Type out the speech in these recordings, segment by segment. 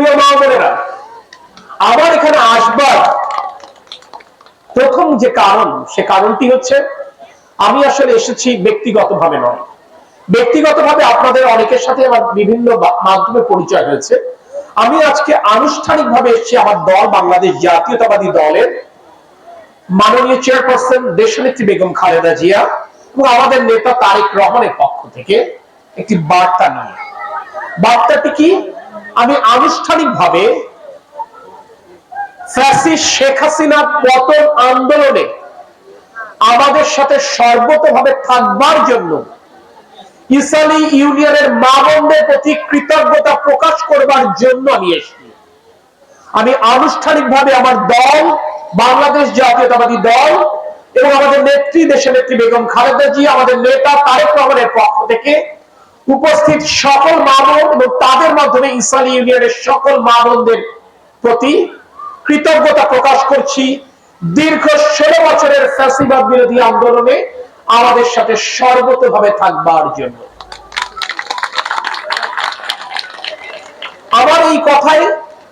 প্রিয় মা বোনেরা আমার এখানে আসবার প্রথম যে কারণ, সে কারণটি হচ্ছে আমি আসলে এসেছি ব্যক্তিগতভাবে নয়। ব্যক্তিগতভাবে আপনাদের অনেকের সাথে আমার বিভিন্ন মাধ্যমে পরিচয় হয়েছে। আমি আজকে আনুষ্ঠানিকভাবে এসেছি আমার দল, বাংলাদেশ জাতীয়তাবাদী দলের মাননীয় চেয়ারপারসন দেশনেত্রী বেগম খালেদা জিয়া এবং আমাদের নেতা তারেক রহমানের পক্ষ থেকে একটি বার্তা নিয়ে। বার্তাটি কি? আমি আনুষ্ঠানিকভাবে ফ্যাসিস্ট শেখ হাসিনা পতন আন্দোলনে আমাদের সাথে সর্বতভাবে থাকবার জন্য ইসালি ইউনিয়নের মা বোনদের প্রতি কৃতজ্ঞতা প্রকাশ করবার জন্য আমি এসেছি। আমি আনুষ্ঠানিকভাবে আমার দল, বাংলাদেশ জাতীয়তাবাদী দল এবং আমাদের নেত্রী, দেশের নেত্রী বেগম খালেদা জি আমাদের নেতা তারেক রহমানের পক্ষ থেকে উপস্থিত সকল মা বোন এবং তাদের মাধ্যমে ইসলামী ইউনিয়নের সকল মা বোনদের প্রতি কৃতজ্ঞতা প্রকাশ করছি। দীর্ঘ ষোলো বছরের ফ্যাসিবাদ বিরোধী আন্দোলনে আমাদের সাথে সর্বতভাবে থাকবার জন্য। আমার এই কথায়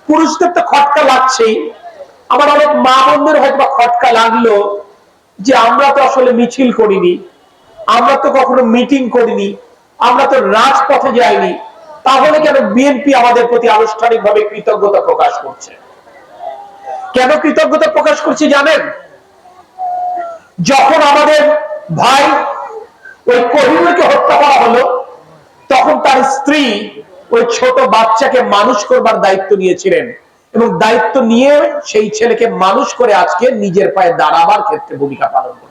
পুরুষদের তো খটকা লাগছেই। আমার অনেক মা বোনদের হয়তো খটকা লাগল যে আমরা তো আসলে মিছিল করিনি, আমরা তো কখনো মিটিং করিনি। আমরা তো রাজপথে যাইনি, তাহলে কেন বিএনপি আমাদের প্রতি আনুষ্ঠানিকভাবে কৃতজ্ঞতা প্রকাশ করছে? কেন কৃতজ্ঞতা প্রকাশ করছি জানেন? যখন আমাদের ভাই ওই কহিনুরকে হত্যা করা হলো, তখন তার স্ত্রী ওই ছোট বাচ্চাকে মানুষ করবার দায়িত্ব নিয়েছিলেন এবং দায়িত্ব নিয়ে সেই ছেলেকে মানুষ করে আজকে নিজের পায়ে দাঁড়াবার ক্ষেত্রে ভূমিকা পালন করেছে।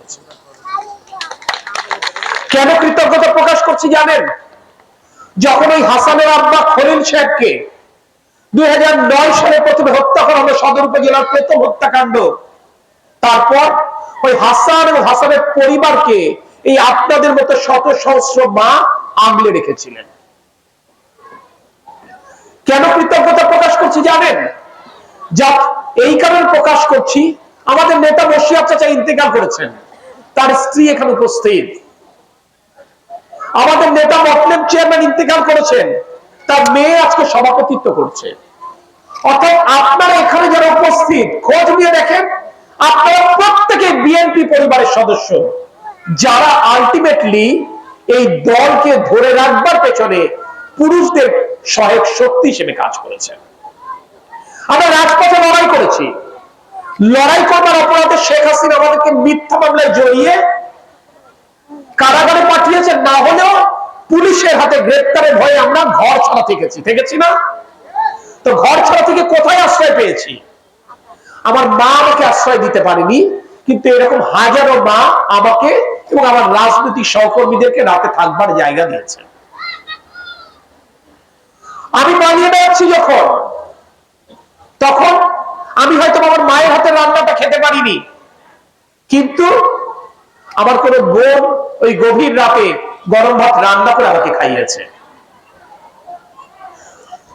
কেন কৃতজ্ঞতা প্রকাশ করছি জানেন? যখন ওই হাসানের আব্বা খলিল সাহেবকে দুই সালে প্রথমে হত্যা করা হলো সদর উপজেলার প্রথম হত্যাকাণ্ড, তারপর ওই হাসান এবং হাসানের পরিবারকে এই আপনাদের মতো শত সহস্র মা আগলে রেখেছিলেন। কেন কৃতজ্ঞতা প্রকাশ করছি জানেন? যা এই কারণে প্রকাশ করছি, আমাদের নেতা বসিয়া চাচা ইন্তেকাল করেছেন, তার স্ত্রী এখানে উপস্থিত। আমাদের নেতা মতলেব চেয়ারম্যান ইন্তেকাল করেছেন। তার মেয়ে আজকে সভাপতিত্ব করছে। অর্থাৎ আপনারা এখানে যারা উপস্থিত, খোঁজ নিয়ে দেখেন, আপনারা প্রত্যেকে বিএনপি পরিবারের সদস্য। যারা আলটিমেটলি এই দলকে ধরে রাখবার পেছনে পুরুষদের সহায়ক শক্তি হিসেবে কাজ করেছেন আমরা রাজপথে লড়াই করেছি। লড়াই করবার অপরাধে শেখ হাসিনা আমাদেরকে মিথ্যা মামলায় জড়িয়ে কারাগারে পাঠিয়েছেন, না হলেও পুলিশের হাতে গ্রেপ্তারের ভয়ে আমরা ঘর ছাড়া থেকেছি। থেকেছি না? তো ঘর ছাড়া থেকে কোথায় আশ্রয় পেয়েছি? আমার মা আমাকে আশ্রয় দিতে পারেনি, কিন্তু এরকম হাজারো মা আমাকে এবং আমার রাজনৈতিক সহকর্মীদেরকে রাতে থাকবার জায়গা দিয়েছে। আমি পালিয়ে বেড়াচ্ছি যখন, তখন আমি হয়তো আমার মায়ের হাতে রান্নাটা খেতে পারিনি, কিন্তু আমার কোন বোন ওই গভীর রাতে গরম ভাত রান্না করে আমাকে খাইয়েছে।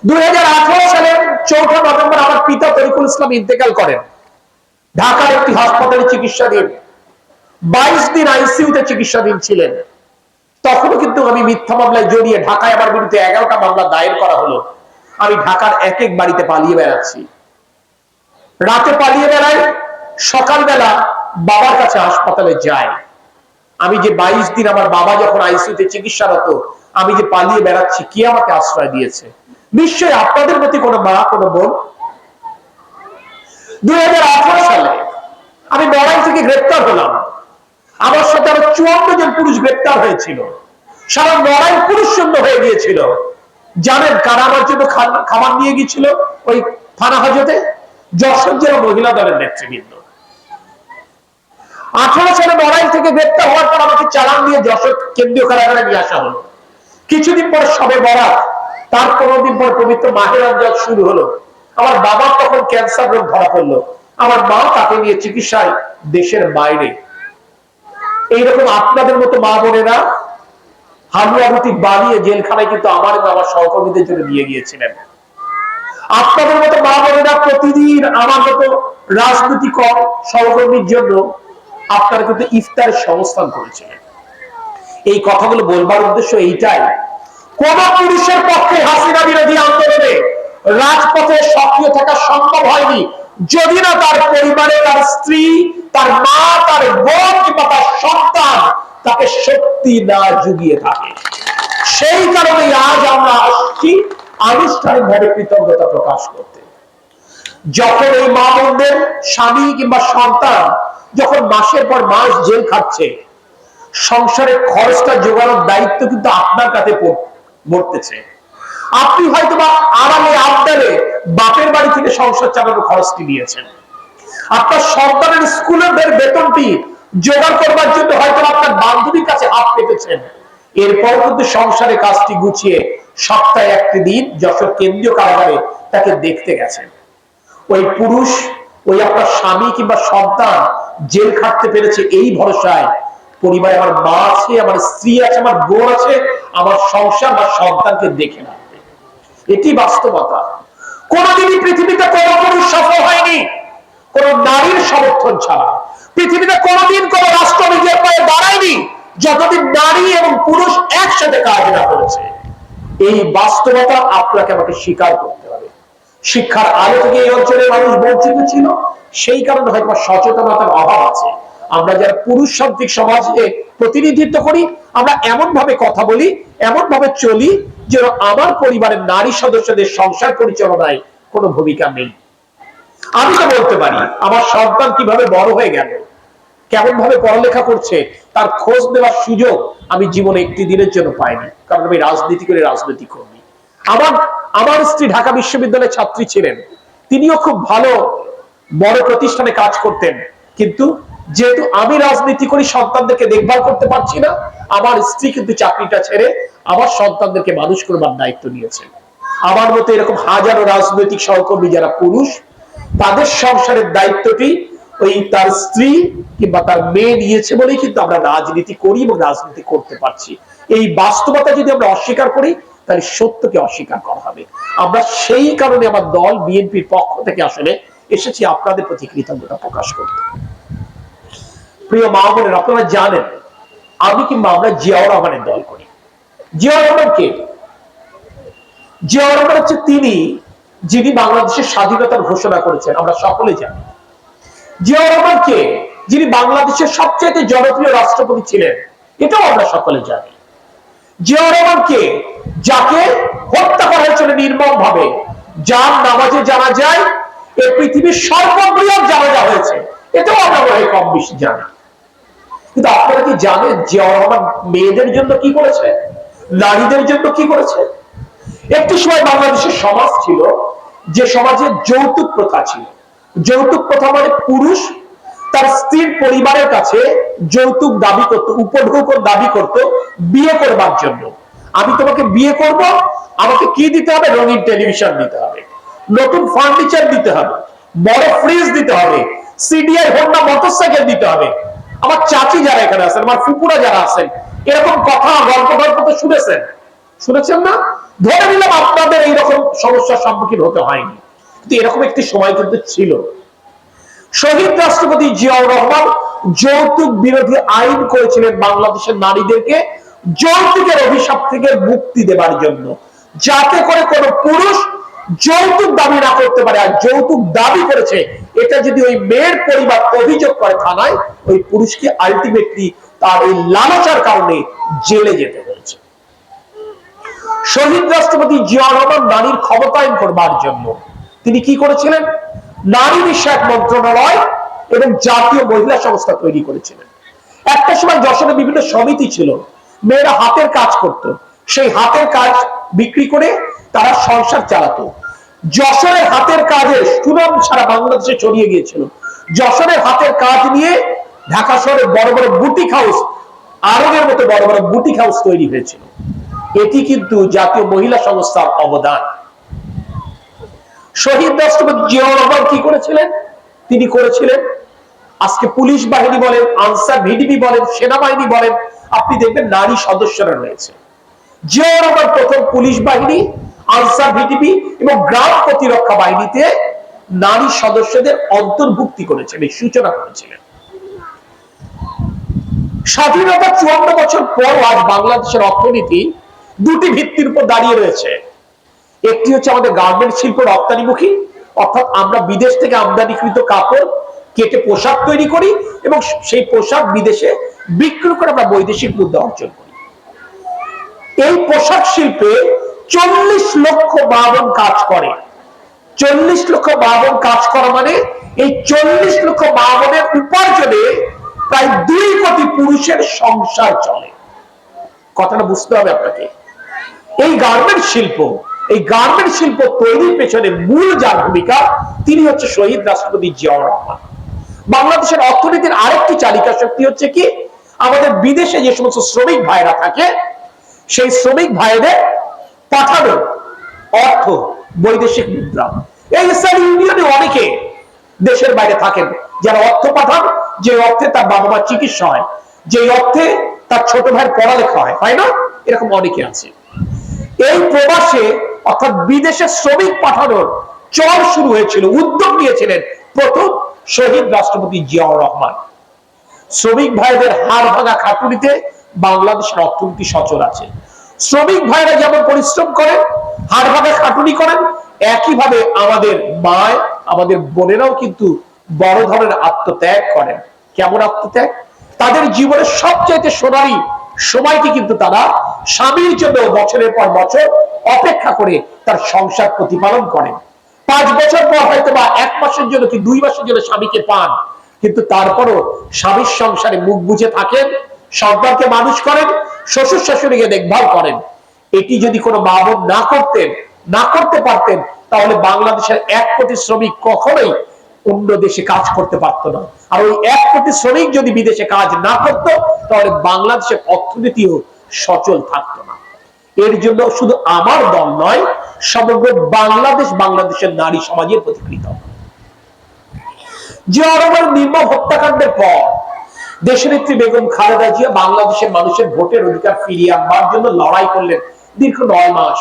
দুই সালের চৌঠা নভেম্বর আমার পিতা তরিকুল ইসলাম ইন্তেকাল করেন। ঢাকার একটি হাসপাতালে চিকিৎসাধীন। বাইশ দিন আইসিউতে চিকিৎসাধীন ছিলেন। তখনও কিন্তু আমি মিথ্যা মামলায় জড়িয়ে ঢাকায় আমার বিরুদ্ধে এগারোটা মামলা দায়ের করা হলো। আমি ঢাকার এক এক বাড়িতে পালিয়ে বেড়াচ্ছি। রাতে পালিয়ে বেড়াই, সকালবেলা বাবার কাছে হাসপাতালে যাই আমি যে বাইশ দিন আমার বাবা যখন আইসিউতে চিকিৎসারত, আমি যে পালিয়ে বেড়াচ্ছি, কে আমাকে আশ্রয় দিয়েছে? নিশ্চয়ই আপনাদের প্রতি কোনো মা, কোনো বোন? দুই সালে আমি লড়াই থেকে গ্রেপ্তার হলাম। আমার সাথে আরও চুয়ান্ন জন পুরুষ গ্রেপ্তার হয়েছিল। সারা লড়াই পুরুষ শূন্য হয়ে গিয়েছিল। জানেন কারা আমার জন্য খাবার নিয়ে গিয়েছিল? ওই থানা হাজতে? যশোর জেলা মহিলা দলের নেতৃবৃন্দ। আঠারো সালে লড়াই থেকে গ্রেপ্তার হওয়ার পর আমাকে চালান দিয়ে যশোর কেন্দ্রীয় কারাগারে নিয়ে আসা হলো। কিছুদিন পর সবে বরাত, তার পনেরো দিন পর পবিত্র মাহের রমজান শুরু হলো। আমার বাবার তখন ক্যান্সার রোগ ধরা পড়ল। আমার মা তাকে নিয়ে চিকিৎসায় দেশের বাইরে। এইরকম আপনাদের মতো মা বোনেরা রুটি বানিয়ে জেলখানায় কিন্তু আমার আমার সহকর্মীদের জন্য নিয়ে গিয়েছিলেন। আপনাদের মতো মা বোনেরা প্রতিদিন আমার মতো রাজনৈতিক সহকর্মীর জন্য আপনারা কিন্তু ইফতারের সংস্থান করেছিলেন। এই কথাগুলো বলবার উদ্দেশ্য এইটাই, কোন পুরুষের পক্ষে হাসিনা বিরোধী আন্দোলনে রাজপথে সক্রিয় থাকা সম্ভব হয়নি। যদি না তার পরিবারে তার স্ত্রী, তার মা, তার বোন কিংবা তার সন্তান তাকে শক্তি না জুগিয়ে থাকে। সেই কারণে আজ আমরা আসছি আনুষ্ঠানিকভাবে কৃতজ্ঞতা প্রকাশ করতে। যখন এই মা বোনদের স্বামী কিংবা সন্তান যখন মাসের পর মাস জেল খাচ্ছে, সংসারের খরচটা জোগানোর দায়িত্ব কিন্তু আপনার কাছে পড়তেছে আপনি হয়তো বা আড়ালে আবদারে বাপের বাড়ি থেকে সংসার চালানোর খরচটি নিয়েছেন। আপনার সন্তানের স্কুলের বেতনটি জোগাড় করবার জন্য হয়তো আপনার বান্ধবীর কাছে হাত পেতেছেন। এরপর কিন্তু সংসারে কাজটি গুছিয়ে সপ্তাহে একটি দিন যশোর কেন্দ্রীয় কারাগারে তাকে দেখতে গেছেন। ওই পুরুষ, ওই আপনার স্বামী কিংবা সন্তান জেল খাটতে পেরেছে এই ভরসায়। পরিবারে আমার মা আছে, আমার স্ত্রী আছে, আমার বোন আছে, আমার সংসার বা সন্তানকে দেখে রাখবে এটি বাস্তবতা। কোনদিনই পৃথিবীতে কোন পুরুষ সফল হয়নি। কোন নারীর সমর্থন ছাড়া। পৃথিবীতে কোনদিন কোন রাষ্ট্র নিজের পায়ে দাঁড়ায়নি, যতদিন নারী এবং পুরুষ একসাথে কাজ না করেছে। এই বাস্তবতা আপনাকে আমাকে স্বীকার করতে শিক্ষার আলো থেকে এই অঞ্চলের মানুষ বঞ্চিত ছিল, সেই কারণে হয়তো সচেতনতার অভাব আছে। আমরা যারা পুরুষ সান্ত্রিক সমাজে প্রতিনিধিত্ব করি, আমরা এমন ভাবে কথা বলি এমন ভাবে চলি যে আমার পরিবারের নারী সদস্যদের সংসার পরিচালনায় কোনো ভূমিকা নেই। আমি তো বলতে পারি, আমার সন্তান কীভাবে বড় হয়ে গেল কেমন ভাবে পড়ালেখা করছে, তার খোঁজ দেওয়ার সুযোগ আমি জীবনে একটি দিনের জন্য পাইনি, কারণ আমি রাজনীতি করে রাজনীতি কর্মী আমার আমার স্ত্রী ঢাকা বিশ্ববিদ্যালয়ের ছাত্রী ছিলেন। তিনিও খুব ভালো, বড় প্রতিষ্ঠানে কাজ করতেন। কিন্তু যেহেতু আমি রাজনীতি করি, সন্তানদেরকে দেখভাল করতে পারছি না আমার স্ত্রী কিন্তু চাকরিটা ছেড়ে আমার সন্তানদেরকে মানুষ করবার দায়িত্ব নিয়েছেন আমার মতো এরকম হাজারো রাজনৈতিক সহকর্মী যারা পুরুষ, তাদের সংসারের দায়িত্বটি ওই তার স্ত্রী কিংবা তার মেয়ে নিয়েছে বলেই কিন্তু আমরা রাজনীতি করি এবং রাজনীতি করতে পারছি। এই বাস্তবতা যদি আমরা অস্বীকার করি তাহলে সত্যকে অস্বীকার করা হবে। আমরা সেই কারণে আমার দল বিএনপির পক্ষ থেকে আসলে এসেছি আপনাদের প্রতি কৃতজ্ঞতা প্রকাশ করতে। প্রিয় মা বোনের, আপনারা জানেন, আমি কিংবা আমরা জিয়াউর রহমানের দল করি। জিয়াউর রহমান কে? জিয়াউর রহমান হচ্ছে তিনি যিনি বাংলাদেশের স্বাধীনতার ঘোষণা করেছেন, আমরা সকলে জানি। জিয়াউর রহমান কে? যিনি বাংলাদেশের সবচেয়ে জনপ্রিয় রাষ্ট্রপতি ছিলেন, এটাও আমরা সকলে জানি। জিয়াউর রহমান কে যাকে হত্যা করা হয়েছিল নির্মম ভাবে যার নামাজে জানা যায়, এ পৃথিবীর সর্ববৃহৎ জানাজা হয়েছে। এটাও আমরা মনে কম বেশি জানি। কিন্তু আপনারা কি জানেন জিয়াউর রহমান মেয়েদের জন্য কি করেছে? নারীদের জন্য কি করেছে? একটি সময় বাংলাদেশের সমাজ ছিল, যে সমাজে যৌতুক প্রথা ছিল। যৌতুক প্রথা মানে পুরুষ তার স্ত্রীর পরিবারের কাছে যৌতুক দাবি করত উপঢৌক দাবি করত, বিয়ে করবার জন্য। আমি তোমাকে বিয়ে করব, আমাকে কি দিতে হবে? রঙিন টেলিভিশন দিতে হবে, নতুন ফার্নিচার দিতে হবে, বড় ফ্রিজ দিতে হবে সিডিআই হোন্ডা মোটরসাইকেল দিতে হবে। আমার চাচি যারা এখানে আছেন, আমার ফুপুরা যারা আছেন, এরকম কথা, গল্প গল্প তো শুনেছেন। শুনেছেন না? ধরে নিলাম আপনাদের এইরকম সমস্যার সম্মুখীন হতে হয়নি। কিন্তু এরকম একটি সময় কিন্তু ছিল। শহীদ রাষ্ট্রপতি জিয়াউর রহমান যৌতুক বিরোধী আইন করেছিলেন বাংলাদেশের নারীদেরকে। যৌতুকের অভিশাপ থেকে মুক্তি দেবার জন্য। যাতে করে কোনো পুরুষ যৌতুক দাবি না করতে পারে আর যৌতুক দাবি করেছে, এটা যদি ওই মেয়ের পরিবার অভিযোগ করে থানায়, ওই পুরুষকে আলটিমেটলি তার এই লালসার কারণে জেলে যেতে হয়েছে। শহীদ রাষ্ট্রপতি জিয়াউর রহমান নারীর ক্ষমতায়ন করবার জন্য তিনি কি করেছিলেন? নারী বিষয়ক মন্ত্রণালয় এবং জাতীয় মহিলা সংস্থা তৈরি করেছিলেন। একটা সময় যশোরে বিভিন্ন সমিতি ছিল। মেয়েরা হাতের কাজ করত। সেই হাতের কাজ বিক্রি করে তারা সংসার চালাতো। যশোরের হাতের কাজের সুনাম সারা বাংলাদেশে ছড়িয়ে গিয়েছিল। যশোরের হাতের কাজ নিয়ে ঢাকা শহরে বড় বড় বুটিক হাউস আরবের মতো বড় বড় বুটিক হাউস তৈরি হয়েছিল। এটি কিন্তু জাতীয় মহিলা সংস্থার অবদান। শহীদ রাষ্ট্রপতি জিয়াউর রহমান কি করেছিলেন? তিনি করেছিলেন, আজকে পুলিশ বাহিনী বলেন, আনসার ভিডিপি বলেন, সেনাবাহিনী বলেন, আপনি দেখবেন নারী সদস্যরা রয়েছে। জিয়াউর রহমান প্রথম পুলিশ বাহিনী, আনসার ভিডিপি এবং গ্রাম প্রতিরক্ষা বাহিনীতে নারী সদস্যদের অন্তর্ভুক্তি করেছেন, এই সূচনা করেছিলেন। স্বাধীনতা চুয়ান্ন বছর পর আজ বাংলাদেশের অর্থনীতি দুটি ভিত্তির উপর দাঁড়িয়ে রয়েছে। একটি হচ্ছে আমাদের গার্মেন্ট শিল্প রপ্তানিমুখী, অর্থাৎ আমরা বিদেশ থেকে আমদানিকৃত কাপড় কেটে পোশাক তৈরি করি এবং সেই পোশাক বিদেশে বিক্রি করে আমরা বৈদেশিক মুদ্রা অর্জন করি। এই পোশাক শিল্পে চল্লিশ লক্ষ বাবন কাজ করে। চল্লিশ লক্ষ বাবন কাজ করা মানে এই চল্লিশ লক্ষ বাবনের উপার্জনে প্রায় দুই কোটি পুরুষের সংসার চলে। কথাটা বুঝতে হবে আপনাকে। এই গার্মেন্ট শিল্প এই গার্মেন্ট শিল্প তৈরির পেছনে মূল যার ভূমিকা, তিনি হচ্ছে শহীদ রাষ্ট্রপতি জিয়াউর রহমান। বাংলাদেশের অর্থনীতির আরেকটি চালিকা শক্তি হচ্ছে কি? আমাদের বিদেশে যে সমস্ত শ্রমিক ভাইরা থাকে, সেই শ্রমিক ভাইদের পাঠানো অর্থ, বৈদেশিক মুদ্রা। এই ইসরায়েল ইউনিয়নে অনেকে দেশের বাইরে থাকেন, যারা অর্থ পাঠান, যে অর্থে তার বাবা মার চিকিৎসা হয়, যে অর্থে তার ছোট ভাইয়ের পড়ালেখা হয় হয় না? এরকম অনেকে আছে। এই প্রবাসে, অর্থাৎ বিদেশে শ্রমিক পাঠানোর চল শুরু হয়েছিল, উদ্যোগ নিয়েছিলেন প্রথম শহীদ রাষ্ট্রপতি জিয়াউর রহমান। শ্রমিক ভাইদের হাড় ভাঙা খাটুনিতে বাংলাদেশের অর্থনীতি সচল আছে। শ্রমিক ভাইরা যেমন পরিশ্রম করেন, হাড় ভাঙা খাটুনি করেন, একইভাবে আমাদের মায়, আমাদের বোনেরাও কিন্তু বড় ধরনের আত্মত্যাগ করেন। কেমন আত্মত্যাগ? তাদের জীবনের সবচাইতে সোনালী সময়টি কিন্তু তারা স্বামীর জন্য বছরের পর বছর অপেক্ষা করে তার সংসার প্রতিপালন করেন পাঁচ বছর পর হয়তো বা এক মাসের জন্য কি দুই মাসের জন্য স্বামীকে পান, কিন্তু তারপরও স্বামীর সংসারে মুখ বুঝে থাকেন, সন্তানকে মানুষ করেন শ্বশুর শাশুড়িকে দেখভাল করেন। এটি যদি কোনো মা না করতেন, না করতে পারতেন, তাহলে বাংলাদেশের এক কোটি শ্রমিক কখনোই অন্য দেশে কাজ করতে পারতো না। আর ওই এক কোটি শ্রমিক যদি বিদেশে কাজ না করত, তাহলে বাংলাদেশের অর্থনীতিও সচল থাকতো না। এর জন্য শুধু আমার দল নয়, সমগ্র বাংলাদেশ বাংলাদেশের নারী সমাজের প্রতিকৃত জিয়া রহমান নির্মম হত্যাকাণ্ডের পর দেশনেত্রী বেগম খালেদা জিয়া বাংলাদেশের মানুষের ভোটের অধিকার ফিরিয়ে আনবার জন্য লড়াই করলেন দীর্ঘ নয় মাস।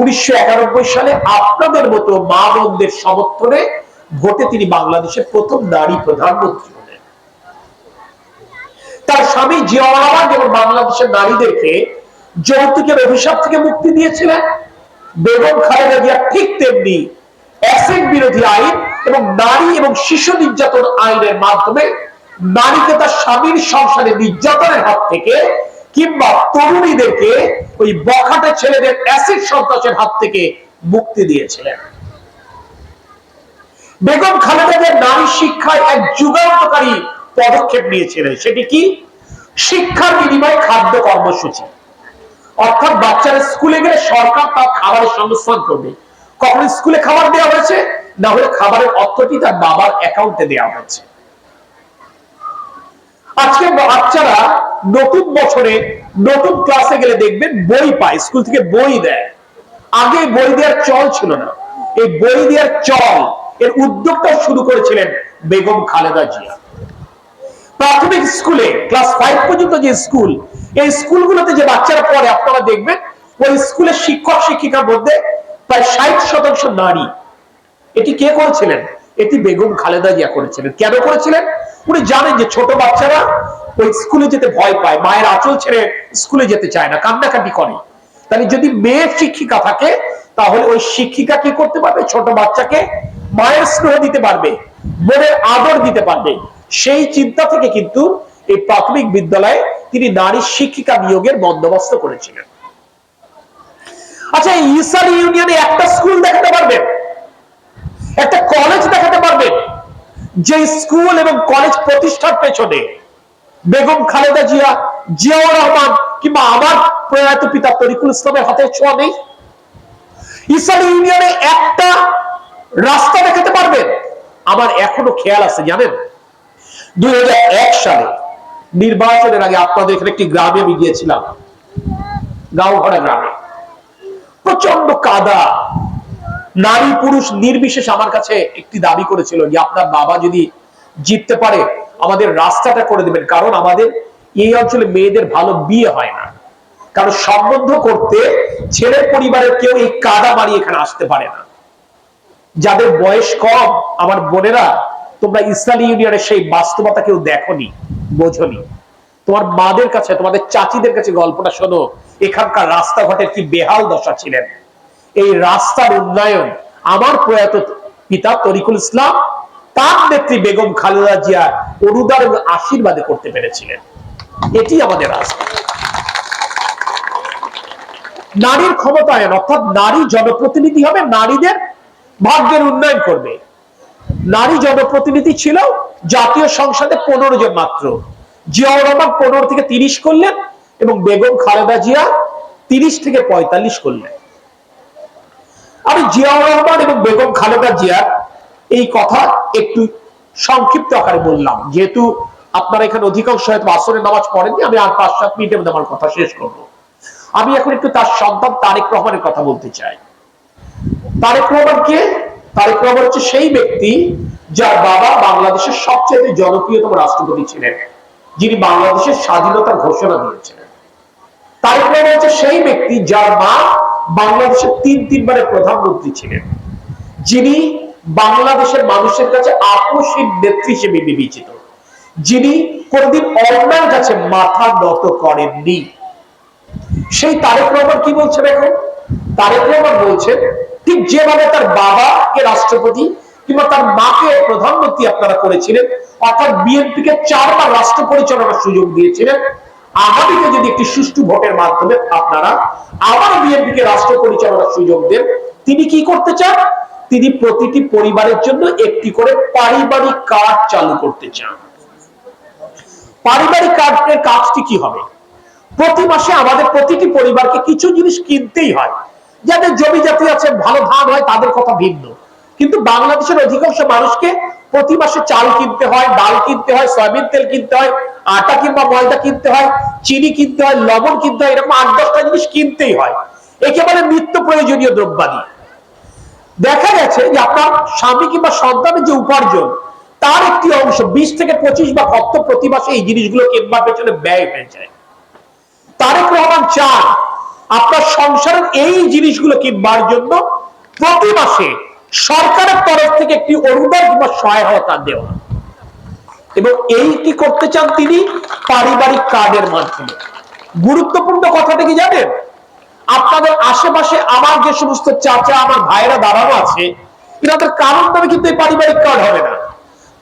উনিশশো একানব্বই সালে আপনাদের মতো মা বোনদের সমর্থনে ভোটে তিনি বাংলাদেশের প্রথম নারী প্রধানমন্ত্রী হলেন। তার স্বামী জিয়া রহমান যেমন বাংলাদেশের নারীদেরকে যৌতুকের অভিশাপ থেকে মুক্তি দিয়েছিলেন, বেগম খালেদা জিয়া ঠিক তেমনি অ্যাসিড বিরোধী আইন এবং নারী এবং শিশু নির্যাতন আইনের মাধ্যমে নারীকে তার স্বামীর সংসারে নির্যাতনের হাত থেকে কিংবা তরুণীদেরকে ওই বখাটে ছেলেদের অ্যাসিড সন্ত্রাসের হাত থেকে মুক্তি দিয়েছিলেন। বেগম খালেদা জিয়া নারী শিক্ষায় এক যুগান্তকারী পদক্ষেপ নিয়েছিলেন। সেটি কি? শিক্ষার বিনিময়ে খাদ্য কর্মসূচি। অর্থাৎ বাচ্চারা স্কুলে গেলে সরকার তার খাবারের সংস্থান করবে। কখন স্কুলে খাবার দেওয়া হয়েছে? না হলে খাবারের অর্থটি তার বাবার অ্যাকাউন্টে দেওয়া হয়েছে। আজকে বাচ্চারা নতুন বছরে নতুন ক্লাসে গেলে দেখবেন বই পায়, স্কুল থেকে বই দেয়। আগে বই দেওয়ার চল ছিল না। এই বই দেওয়ার চল এর উদ্যোগটা শুরু করেছিলেন বেগম খালেদা জিয়া। প্রাথমিক স্কুলে, ক্লাস ফাইভ পর্যন্ত যে স্কুল, এই স্কুলগুলোতে যে বাচ্চারা পড়ে, আপনারা দেখবেন, ওই স্কুলের শিক্ষক, শিক্ষিকার মধ্যে প্রায় ষাট শতাংশ নারী। এটি কে করেছিলেন? এটি বেগম খালেদা জিয়া করেছিলেন। কেন করেছিলেন? উনি জানেন যে ছোট বাচ্চারা ওই স্কুলে যেতে ভয় পায়, মায়ের আঁচল ছেড়ে স্কুলে যেতে চায় না, কান্নাকাটি করে। তাহলে যদি মেয়ে শিক্ষিকা থাকে, তাহলে ওই শিক্ষিকা কি করতে পারবে? ছোট বাচ্চাকে মায়ের স্নেহ দিতে পারবে বোনের আদর দিতে পারবে। সেই চিন্তা থেকে কিন্তু এই প্রাথমিক বিদ্যালয়ে তিনি নারী শিক্ষিকা নিয়োগের বন্দোবস্ত করেছিলেন। আচ্ছা ইসারি ইউনিয়নে একটা স্কুল দেখাতে পারবেন, একটা কলেজ দেখাতে পারবেন, যে স্কুল এবং কলেজ প্রতিষ্ঠার পেছনে বেগম খালেদা জিয়া, জিয়াউর রহমান কিংবা আমার প্রয়াত পিতা তরিকুল ইসলামের হাতে ছোঁয়া নেই। ইসারি ইউনিয়নে একটা রাস্তা দেখাতে পারবেন আমার এখনও খেয়াল আছে, জানেন? দুই হাজার এক সালে নির্বাচনের আগে আপনাদের এখানে একটি গ্রামে আমি গিয়েছিলাম। গাঁওঘরা গ্রামে। প্রচণ্ড কাদা। নারী পুরুষ নির্বিশেষ আমার কাছে একটি দাবি করেছিল যে আপনার বাবা যদি জিততে পারে, আমাদের রাস্তাটা করে দেবেন। কারণ আমাদের এই অঞ্চলে মেয়েদের ভালো বিয়ে হয় না। কারণ সম্বন্ধ করতে ছেলের পরিবারের কেউ এই কাদা মারি এখানে আসতে পারে না। যাদের বয়স কম, আমার বোনেরা, তোমরা ইসরায়েলি ইউনিয়নের সেই বাস্তবতা কেউ দেখনি, বোঝনি। তোমার মাদের কাছে, তোমাদের চাচিদের কাছে গল্পটা শোনো, এখানকার রাস্তাঘাটের কি বেহাল দশা ছিলেন? এই রাস্তার উন্নয়ন, আমার প্রয়াত পিতা তরিকুল ইসলাম, তার নেত্রী বেগম খালেদা জিয়ার অনুদান এবং আশীর্বাদে করতে পেরেছিলেন। এটি আমাদের রাস্তা। নারীর ক্ষমতায়ন, অর্থাৎ নারী জনপ্রতিনিধি হবে, নারীদের ভাগ্যের উন্নয়ন করবে। নারী জনপ্রতিনিধি ছিল, জাতীয় সংসদে পনেরো জন মাত্র। জিয়াউর রহমান পনেরো থেকে তিরিশ করলেন এবং বেগম খালেদা জিয়া তিরিশ থেকে পঁয়তাল্লিশ করলেন। আমি জিয়াউর রহমান এবং বেগম খালেদা জিয়ার এই কথা একটু সংক্ষিপ্ত আকারে বললাম। যেহেতু আপনারা এখানে অধিকাংশ হয়তো আসরের নামাজ পড়েননি, আমি আর পাঁচ সাত মিনিটের মধ্যে আমার কথা শেষ করব। আমি এখন একটু তার সন্তান তারেক রহমানের কথা বলতে চাই। তারেক রহমান কে? তারেক রহমান হচ্ছে সেই ব্যক্তি যার বাবা বাংলাদেশের সবচেয়ে জনপ্রিয়তম রাষ্ট্রপতি ছিলেন। যিনি বাংলাদেশের স্বাধীনতার ঘোষণা দিয়েছিলেন। তারেক রহমান হচ্ছে সেই ব্যক্তি যার মা বাংলাদেশের তিন তিনবারের প্রধানমন্ত্রী ছিলেন। যিনি বাংলাদেশের মানুষের কাছে আপসীন নেত্রী হিসেবে বিবেচিত। যিনি কোনদিন অন্যায়ের কাছে মাথা নত করেননি। সেই তারেক রহমান কি বলছেন এখন? তারেক রহমান বলছেন ঠিক যেভাবে তার বাবাকে রাষ্ট্রপতি কিংবা তার মাকে প্রধানমন্ত্রী আপনারা করেছিলেন, অর্থাৎ বিএনপি কে চারবার রাষ্ট্র পরিচালনার সুযোগ দিয়েছিলেন, আগামীতে যদি একটি সুষ্ঠু ভোটের মাধ্যমে আপনারা আবার বিএনপি কে রাষ্ট্র পরিচালনার সুযোগ দেন, তিনি কি করতে চান? তিনি প্রতিটি পরিবারের জন্য একটি করে পারিবারিক কার্ড চালু করতে চান। পারিবারিক কার্ডের কাজটি কি হবে? প্রতি মাসে আমাদের প্রতিটি পরিবারকে কিছু জিনিস কিনতেই হয়। যাদের জমি জাতি আছে, ভালো ধান হয়, তাদের কথা ভিন্ন। কিন্তু বাংলাদেশের অধিকাংশ মানুষকে প্রতি মাসে চাল কিনতে হয়, ডাল কিনতে হয়, সয়াবিন তেল কিনতে হয়, আটা কিংবা ময়দা কিনতে হয়, চিনি কিনতে হয়, লবণ কিনতে হয়, এরকম আট দশটা জিনিস কিনতেই হয়। একেবারে নিত্য প্রয়োজনীয় দ্রব্যাদি। দেখা গেছে যে আপনার স্বামী কিংবা সন্তানের যে উপার্জন, তার একটি অংশ বিশ থেকে পঁচিশ বা কত প্রতি মাসে এই জিনিসগুলো কিনবার পেছনে ব্যয় হয়ে যায়। তারেক রহমান চান আপনার সংসারের এই জিনিসগুলো কিনবার জন্য প্রতি মাসে সরকারের তরফ থেকে একটি অনুদান কিংবা সহায়তা দেওয়া। এবং এই কি করতে চান তিনি? পারিবারিক কার্ডের মাধ্যমে। গুরুত্বপূর্ণ কথাটা কি জানেন? আপনাদের আশেপাশে আমার যে সমস্ত চাচা, আমার ভাইরা দাঁড়ানো আছে, এনাদের কারণ নামে কিন্তু এই পারিবারিক কার্ড হবে না।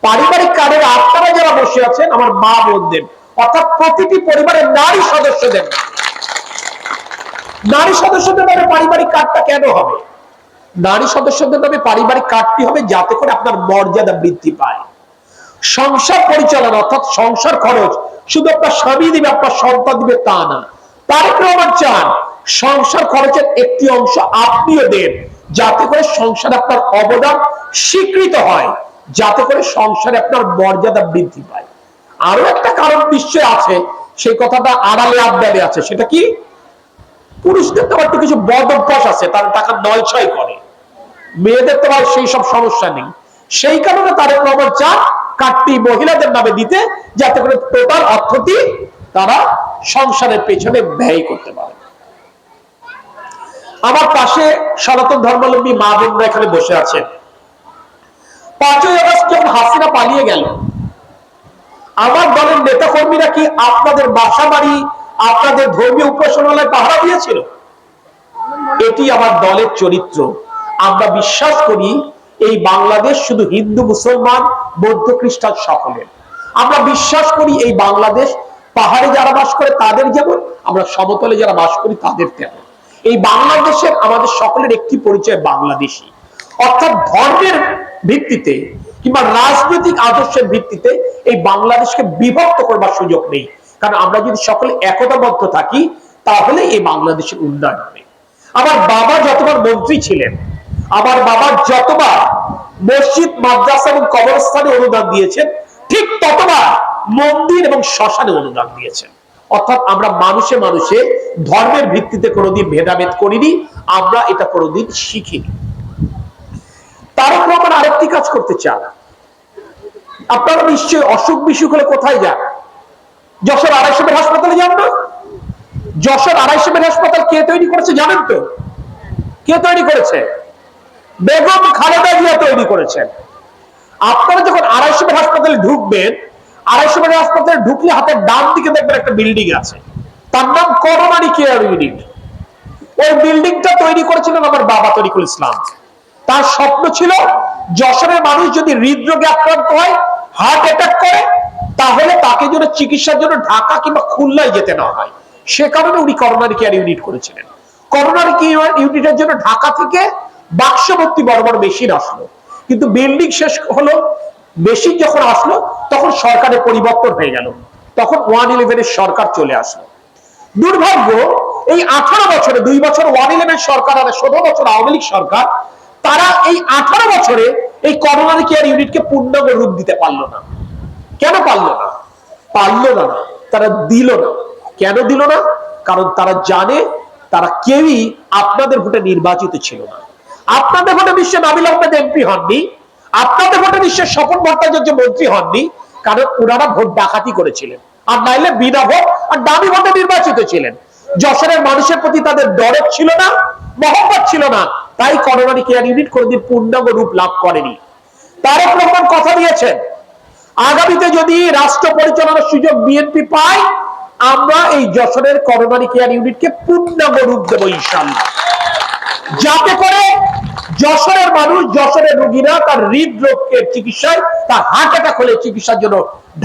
পারিবারিক কার্ডের আপনারা যারা বসে আছেন, আমার মা বোনদের, অর্থাৎ প্রতিটি পরিবারের নারী সদস্যদের নারী সদস্যদের নামে পারিবারিক কার্ডটা কেন হবে? নারী সদস্যদের নামে পারিবারিক কার্ডটি হবে যাতে করে আপনার মর্যাদা বৃদ্ধি পায়। সংসার পরিচালনা, অর্থাৎ সংসার খরচ, শুধু আপনার স্বামী দিবে, আপনার সন্তান দিবে তা না। তারেক চান, সংসার খরচের একটি অংশ আপনিও দেন, যাতে করে সংসারে আপনার অবদান স্বীকৃত হয়, যাতে করে সংসারে আপনার মর্যাদা বৃদ্ধি পায়। আরও একটা কারণ নিশ্চয় আছে, সেই কথাটা আড়ালে আবদালে আছে, সেটা কি? পুরুষদের তো একটু কিছু বদ অভ্যাস আছে, তারা টাকা নয় ছয় করে। মেয়েদের তো আর সেই সব সমস্যা নেই। সেই কারণে তারেক রহমান চান কার্ডটি মহিলাদের নামে দিতে যাতে করে টোটাল অর্থটি তারা সংসারের পেছনে ব্যয় করতে পারে। আমার পাশে সনাতন ধর্মাবলম্বী মা বোনরা এখানে বসে আছেন। পাঁচই আগস্ট যখন হাসিনা পালিয়ে গেল, আমার দলের নেতা কর্মীরা কি আপনাদের বাসা বাড়ি আপনাদের ধর্মীয় উপাসনালয় পাহারা দিয়েছিল। এটি আমার দলের চরিত্র। আমরা বিশ্বাস করি এই বাংলাদেশ শুধু হিন্দু, মুসলমান, বৌদ্ধ, খ্রিস্টান সকলের। আমরা বিশ্বাস করি এই বাংলাদেশ পাহাড়ে যারা বাস করে তাদের যেমন, আমরা সমতলে যারা বাস করি তাদের তেমন। এই বাংলাদেশের আমাদের সকলের একটি পরিচয় বাংলাদেশি। অর্থাৎ ধর্মের ভিত্তিতে কিংবা রাজনৈতিক আদর্শের ভিত্তিতে এই বাংলাদেশকে বিভক্ত করবার সুযোগ নেই। কারণ আমরা যদি সকলে একতাবদ্ধ থাকি, তাহলে এই বাংলাদেশের উন্নয়ন হবে। আমার বাবা যতবার মন্ত্রী ছিলেন, আমার বাবা যতবার মসজিদ, মাদ্রাসা এবং কবরস্থানে অনুদান দিয়েছেন, ঠিক ততবার মন্দির এবং শ্মশানে অনুদান দিয়েছেন। অর্থাৎ আমরা মানুষে মানুষে ধর্মের ভিত্তিতে কোনোদিন ভেদাভেদ করিনি, আমরা এটা কোনোদিন শিখিনি। তারক রহমান আরেকটি কাজ করতে চান। আপনারা নিশ্চয়ই অসুখ বিসুখ হলে কোথায় যান? যশোর আড়াইশো বেড হাসপাতালে যান না যশোর আড়াইশো বেড হাসপাতাল কে তৈরি করেছে জানেন তো? কে তৈরি করেছে? বেগম খালেদা জিয়া তৈরি করেছেন। আপনারা যখন আড়াইশো বেড হাসপাতালে ঢুকবেন, আড়াইশো বেড হাসপাতালে ঢুকলে হাতের ডান দিকে দেখবেন একটা বিল্ডিং আছে। তার নাম করোনারি কেয়ার ইউনিট। ওই বিল্ডিংটা তৈরি করেছিলেন আমার বাবা তরিকুল ইসলাম। তার স্বপ্ন ছিল যশোরের মানুষ যদি হৃদরোগে আক্রান্ত হয় হার্ট অ্যাটাক করে তাহলে তাকে যেন চিকিৎসার জন্য ঢাকা কিংবা খুলনায় যেতে না হয়। সে কারণে উনি করোনারি কেয়ার ইউনিট করেছিলেন। করোনারি কেয়ার ইউনিটের জন্য ঢাকা থেকে বাক্সভর্তি বড় বড় মেশিন আসলো। কিন্তু বিল্ডিং শেষ হলো মেশিন যখন আসলো, তখন সরকারের পরিবর্তন হয়ে গেল। তখন ওয়ান ইলেভেনের সরকার চলে আসলো। দুর্ভাগ্য, এই আঠারো বছরে, দুই বছর ওয়ান ইলেভেন সরকার আর ষোলো বছর আওয়ামী লীগ সরকার, তারা এই আঠারো বছরে এই করোনারি কেয়ার ইউনিটকে পূর্ণাঙ্গ রূপ দিতে পারল না। কেন পারল না? পারল না না। তারা দিল না। কেন দিল না? কারণ তারা জানে তারা কেউই আপনাদের ভোটে নির্বাচিত ছিল না। আপনাদের ভোটে বিশ্বে নাবিল আহমেদ এমপি হননি। আপনাদের ভোটে বিশ্বের স্বপন ভট্টাচার্য মন্ত্রী হননি। কারণ ওনারা ভোট ডাকাতি করেছিলেন। আর নাইলে বিনা ভোট আর দামি ভোটে নির্বাচিত ছিলেন। যশোরের মানুষের প্রতি তাদের দরদ ছিল না, মহব্বত ছিল না। তাই করোনারি কেয়ার ইউনিট কোনদিন পূর্ণাঙ্গ রূপ লাভ করেনি। তারেক রহমান কথা দিয়েছেন আগামীতে যদি রাষ্ট্র পরিচালনার সুযোগ বিএনপি পায়, আমরা এই যশোরের করোনারি কেয়ার ইউনিটকে পূর্ণাঙ্গ রূপ দেবো ইনশাল্লাহ যাতে করে যশোরের মানুষ, যশোরের রোগীরা তার হৃদরোগের চিকিৎসায়, তার হার্ট অ্যাটাক হলে চিকিৎসার জন্য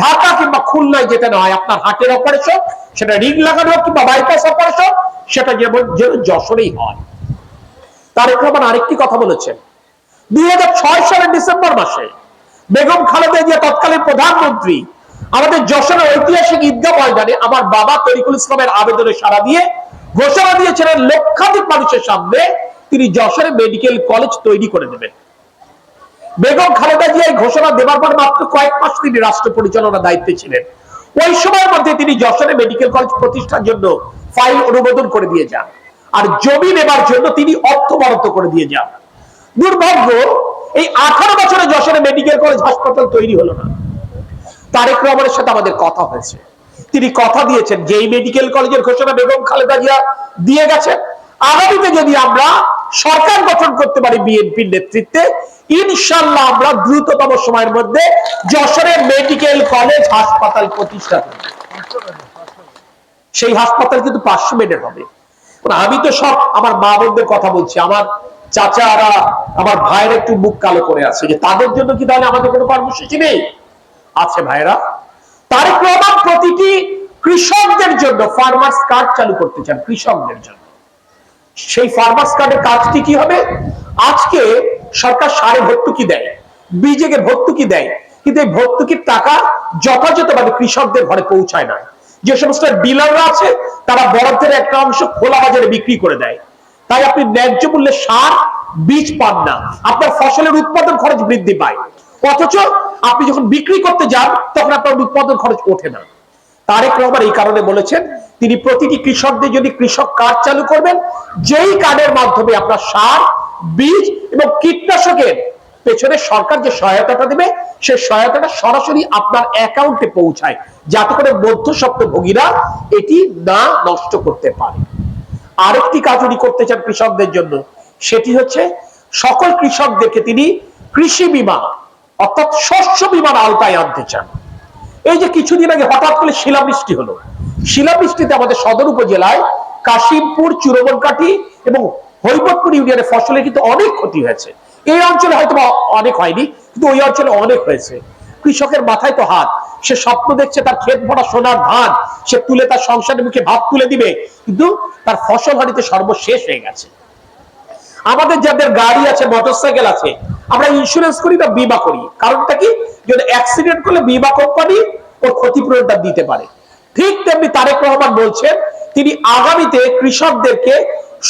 ঢাকা কিংবা খুলনায় যেতে না হয়। আপনার হার্টের অপারেশন সেটা রিং লাগানো কিংবা বাইপাস অপারেশন সেটা যেমন যেন যশোরেই হয়। তারেক রহমান আরেকটি কথা বলেছেন। দুই হাজার ছয় সালের ডিসেম্বর মাসে বেগম খালেদা জিয়া তৎকালীন প্রধানমন্ত্রী। আমাদের যশোরের ঐতিহাসিক ঈদগাহ ময়দানে আমার বাবা তরিকুল ইসলামের আবেদনে সাড়া দিয়ে ঘোষণা দিয়েছিলেন, লক্ষাধিক মানুষের সামনে তিনি যশোরে মেডিকেল কলেজ তৈরি করে দেবেন। বেগম খালেদা জিয়া এই ঘোষণা দেওয়ার পর মাত্র কয়েক মাস তিনি রাষ্ট্র পরিচালনার দায়িত্বে ছিলেন। ওই সময়ের মধ্যে তিনি যশোরে মেডিকেল কলেজ প্রতিষ্ঠার জন্য ফাইল অনুমোদন করে দিয়ে যান। আর জমি নেবার জন্য তিনি অর্থ বরাদ্দ করে দিয়ে যান। দুর্ভাগ্য এই আঠারো বছরে যশোরে মেডিকেল কলেজ হাসপাতাল তৈরি হলো না। তারেক রহমানের সাথে আমাদের কথা হয়েছে। তিনি কথা দিয়েছেন যে মেডিকেল কলেজের ঘোষণা বেগম খালেদা জিয়া দিয়ে গেছেন। আগামীতে যদি আমরা সরকার গঠন করতে পারি বিএনপির নেতৃত্বে ইনশাল্লাহ আমরা দ্রুততম সময়ের মধ্যে যশোরের মেডিকেল কলেজ হাসপাতাল প্রতিষ্ঠা সেই হাসপাতাল কিন্তু পাঁচশো বেডের হবে। আমি তো সব আমার মা বোনদের কথা বলছি, আমার চাচারা, আমার ভাইয়ের একটু মুখ কালো করে আছে। যে তাদের জন্য কি তাহলে আমাদের কোনো কর্মসূচি নেই? আছে ভাইরা তারেক রহমান প্রতিটি কৃষকদের জন্য ফার্মার্স কার্ড চালু করতে চান কৃষকদের জন্য। সেই ফার্মার্স কার্ডের কাজটি কি হবে? আজকে সরকার সারে ভর্তুকি দেয় বীজেকে ভর্তুকি দেয়, কিন্তু এই ভর্তুকির টাকা যথাযথভাবে কৃষকদের ঘরে পৌঁছায় না। যে সমস্ত ডিলাররা আছে, তারা বরাদ্দের একটা অংশ খোলা বাজারে বিক্রি করে দেয়। তাই আপনি ন্যায্য মূল্যে সার, বীজ পান না। আপনার ফসলের উৎপাদন খরচ বৃদ্ধি পায়। অথচ আপনি যখন বিক্রি করতে যান, তখন আপনার উৎপাদন খরচ ওঠে না। তারেক রহমান এই কারণে বলেছেন, তিনি প্রতিটি কৃষকদের যদি কৃষক কার্ড চালু করবেন, যেই কার্ডের মাধ্যমে আপনার সার, বীজ এবং কীটনাশকের পেছনে সরকার যে সহায়তাটা দেবে, সেই সহায়তাটা সরাসরি আপনার অ্যাকাউন্টে পৌঁছায়, যাতে করে মধ্যস্বত্ব ভোগীরা এটি না নষ্ট করতে পারে। আরেকটি কাজ উনি করতে চান কৃষকদের জন্য, সেটি হচ্ছে সকল কৃষকদেরকে তিনি কৃষি বীমা, অর্থাৎ শস্য বীমার আওতায় আনতে চান। এই যে কিছুদিন আগে হঠাৎ করে শিলাবৃষ্টি হলো, শিলাবৃষ্টিতে আমাদের সদর উপজেলায় কাশিমপুর চুরবনকাঠি এবং হৈবতপুর ইউনিয়নের ফসলের কিন্তু অনেক ক্ষতি হয়েছে। এই অঞ্চলে হয়তো অনেক হয়নি, কিন্তু ওই অঞ্চলে অনেক হয়েছে। কৃষকের মাথায় তো হাত। সে স্বপ্ন দেখছে তার ক্ষেত ভরা সোনার ধান, সে তুলে তার সংসারের মুখে ভাত তুলে দিবে, কিন্তু তার ফসল হানিতে সর্বশেষ হয়ে গেছে। আমাদের যাদের গাড়ি আছে, মোটরসাইকেল আছে, আমরা ইন্স্যুরেন্স করি বা বিমা করি। কারণটা কি? যদি অ্যাক্সিডেন্ট করলে বিমা কোম্পানি ওর ক্ষতিপূরণটা দিতে পারে। ঠিক তেমনি তারেক রহমান বলছেন, তিনি আগামীতে কৃষকদেরকে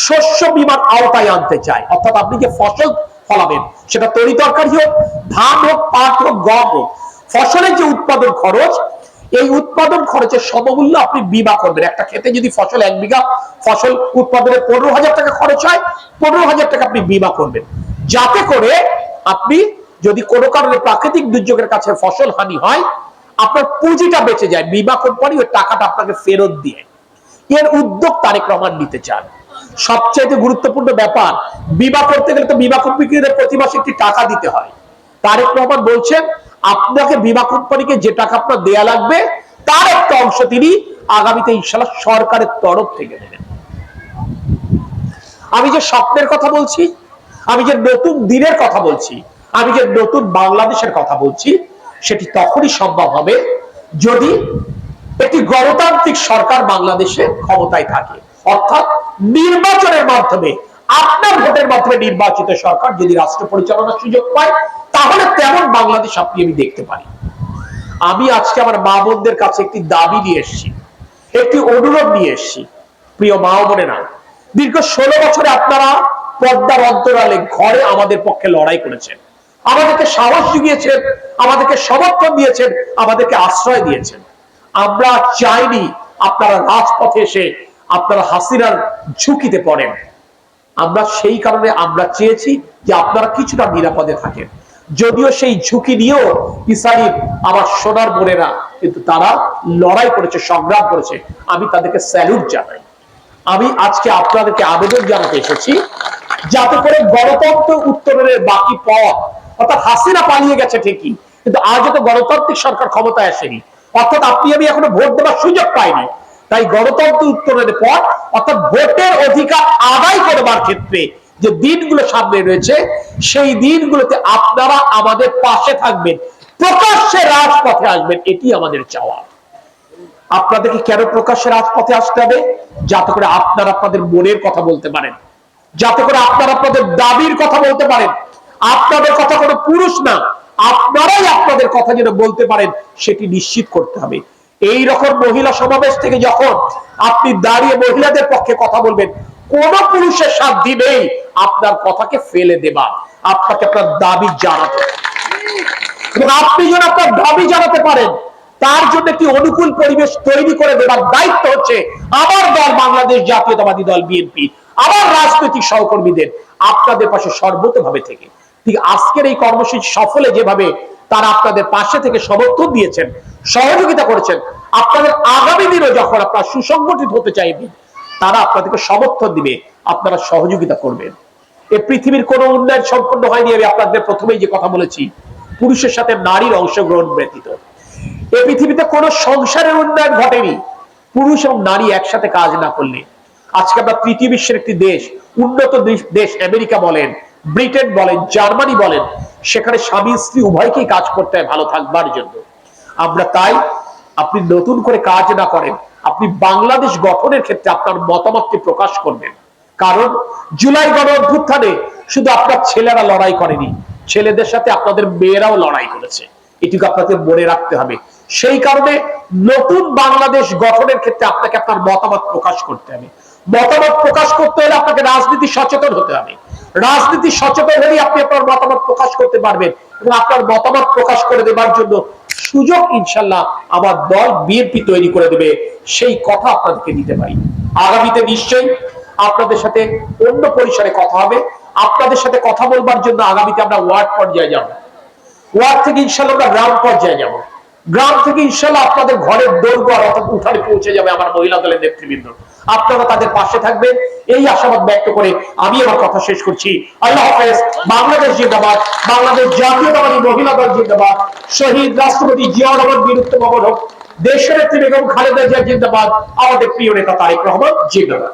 শস্য বিমার আওতায় আনতে চায়। অর্থাৎ আপনি যে ফসল ফলাবেন। সেটা তরি তরকারি হোক, ধান হোক, পাট হোক, গম হোক। ফসলের যে উৎপাদন খরচ, এই উৎপাদন খরচের সমমূল্য আপনি বিমা করবেন। একটা ক্ষেতে যদি ফসল এক বিঘা, ফসল উৎপাদনে পনেরো হাজার টাকা খরচ হয়, পনেরো হাজার টাকা আপনি বিমা করবেন। যাতে করে আপনি যদি কোনো কারণে প্রাকৃতিক দুর্যোগের কাছে ফসল হানি হয়, আপনার পুঁজিটা বেঁচে যায়। বিমা কোম্পানি ওই টাকাটা আপনাকে ফেরত দিয়ে এর উদ্যোগ তারেক রহমান নিতে চান। সবচেয়ে গুরুত্বপূর্ণ ব্যাপার, বিমা করতে গেলে তো বিমা কোম্পানিকে প্রতি মাসে একটি টাকা দিতে হয়। তারেক রহমান বলছেন, আপনাকে বিমা কোম্পানিকে যে টাকা আপনার দেয়া লাগবে, তার একটা অংশ তিনি আগামীতে ইনশাল্লাহ সরকারের তরফ থেকে দেবেন। আমি যে স্বপ্নের কথা বলছি, আমি যে নতুন দিনের কথা বলছি, আমি যে নতুন বাংলাদেশের কথা বলছি, সেটি তখনই সম্ভব হবে যদি একটি গণতান্ত্রিক সরকার বাংলাদেশে ক্ষমতায় থাকে। অর্থাৎ নির্বাচনের মাধ্যমে, আপনার ভোটের মাধ্যমে নির্বাচিত সরকার যদি রাষ্ট্র পরিচালনার সুযোগ পায়, তাহলে তেমন বাংলাদেশ আপনি আমি দেখতে পারি। আমি আজকে আমার মা বোনদের কাছে একটি দাবি নিয়ে এসেছি, একটি অনুরোধ নিয়ে এসেছি, প্রিয় মা বোনেরা। দীর্ঘ ষোলো বছরে আপনারা পর্দার অন্তরালে ঘরে আমাদের পক্ষে লড়াই করেছেন। আমাদেরকে সাহস জুগিয়েছেন, আমাদেরকে সমর্থন দিয়েছেন, আমাদেরকে আশ্রয় দিয়েছেন। আমরা চাইনি আপনারা রাজপথে এসে আপনারা হাসিনার ঝুঁকিতে পড়েন। আমরা সেই কারণে আমরা চেয়েছি যে আপনারা কিছুটা নিরাপদে থাকেন। যদিও সেই ঝুঁকি নিয়েও ইসারির আমার সোনার বোনেরা কিন্তু তারা লড়াই করেছে, সংগ্রাম করেছে। আমি তাদেরকে স্যালুট জানাই। আমি আজকে আপনাদেরকে আবেদন জানাতে এসেছি, যাতে করে গণতন্ত্র উত্তরণের বাকি পথ, অর্থাৎ হাসিনা পালিয়ে গেছে ঠিকই, কিন্তু আজও তো গণতান্ত্রিক সরকার ক্ষমতায় আসেনি। অর্থাৎ আপনি আমি এখনও ভোট দেওয়ার সুযোগ পাইনি। তাই গণতন্ত্র উত্তরণের পর, অর্থাৎ ভোটের অধিকার আদায় করবার ক্ষেত্রে যে দিনগুলো সামনে রয়েছে, সেই দিনগুলোতে আপনারা আমাদের পাশে থাকবেন, প্রকাশ্যে রাজপথে আসবেন, এটি আমাদের চাওয়া। আপনাদেরকে কেন প্রকাশ্যে রাজপথে আসতে হবে? যাতে করে আপনারা আপনাদের মনের কথা বলতে পারেন। যাতে করে আপনারা আপনাদের দাবির কথা বলতে পারেন। আপনাদের কথা কোনো পুরুষ না, আপনারাই আপনাদের কথা যেটা বলতে পারেন, সেটি নিশ্চিত করতে হবে। এই রকম মহিলা সমাবেশ থেকে যখন আপনি দাঁড়িয়ে মহিলাদের পক্ষে কথা বলবেন, কোন পুরুষের সাধ্যি নেই আপনার কথাকে ফেলে দেবা আপনাকে আপনার দাবি জানাতে। এবং আপনি যেন আপনার দাবি জানাতে পারেন, তার জন্য একটি অনুকূল পরিবেশ তৈরি করে দেওয়ার দায়িত্ব হচ্ছে আমার দল, বাংলাদেশ জাতীয়তাবাদী দল, বিএনপি, আমার রাজনৈতিক সহকর্মীদের, আপনাদের পাশে সর্বতভাবে থেকে। ঠিক আজকের এই কর্মসূচি সফলে যেভাবে তারা আপনাদের পাশে থেকে সমর্থন দিয়েছেন সহযোগিতা করেছেন। আপনাদের আগামী দিনে যখন আপনারা সুসংগঠিত হতে চাইবেন, তারা আপনাদেরকে সমর্থন দিবে, আপনারা সহযোগিতা করবেন। এ পৃথিবীর কোন উন্নয়ন সম্পন্ন হয়নি আমি আপনাদের প্রথমেই যে কথা বলেছি। পুরুষের সাথে নারীর অংশগ্রহণ ব্যতীত। এ পৃথিবীতে কোন সংসারের উন্নয়ন ঘটেনি। পুরুষ এবং নারী একসাথে কাজ না করলে। আজকে আমরা তৃতীয় বিশ্বের একটি দেশ, উন্নত দেশ- আমেরিকা বলেন, ব্রিটেন বলেন, জার্মানি বলেন, সেখানে স্বামী স্ত্রী উভয়কেই কাজ করতে হয় ভালো থাকবার জন্য। আমরা তাই আপনি নতুন করে কাজ না করেন, আপনি বাংলাদেশ গঠনের ক্ষেত্রে আপনার মতামতকে প্রকাশ করবেন। কারণ জুলাই গণ অভ্যুত্থানে শুধু আপনার ছেলেরা লড়াই করেনি, ছেলেদের সাথে আপনাদের মেয়েরাও লড়াই করেছে। এটুকু আপনাকে মনে রাখতে হবে। সেই কারণে নতুন বাংলাদেশ গঠনের ক্ষেত্রে আপনাকে আপনার মতামত প্রকাশ করতে হবে। মতামত প্রকাশ করতে হলে আপনাকে রাজনীতি সচেতন হতে হবে। রাজনীতি সচেতন হলেই আপনি আপনার মতামত প্রকাশ করতে পারবেন এবং আপনার মতামত প্রকাশ করে দেবার জন্য সুযোগ ইনশাল্লাহ আমার দল বিএনপি তৈরি করে দেবে। সেই কথা আপনাদেরকে দিতে পারি। আগামীতে নিশ্চয়ই আপনাদের সাথে অন্য পরিসরে কথা হবে। আপনাদের সাথে কথা বলবার জন্য আগামীতে আমরা ওয়ার্ড পর্যায়ে যাব। ওয়ার্ড থেকে ইনশাল্লাহ আমরা গ্রাম পর্যায়ে যাব। গ্রাম থেকে ইনশাল্লাহ আপনাদের ঘরের দৈর্ঘ্য অর্থাৎ উঠানে পৌঁছে যাবে আমার মহিলা দলের নেতৃবৃন্দ। আপনারা তাদের পাশে থাকবেন। এই আশাবাদ ব্যক্ত করে আমি আমার কথা শেষ করছি। আল্লাহ হাফেজ, বাংলাদেশ জিন্দাবাদ, বাংলাদেশ জাতীয়তাবাদী মহিলা দল জিন্দাবাদ, শহীদ রাষ্ট্রপতি জিয়াউর রহমান বীরত্ব হোক দেশের নেত্রী বেগম খালেদা জিয়া জিন্দাবাদ, আমাদের প্রিয় নেতা তারেক রহমান জিন্দাবাদ।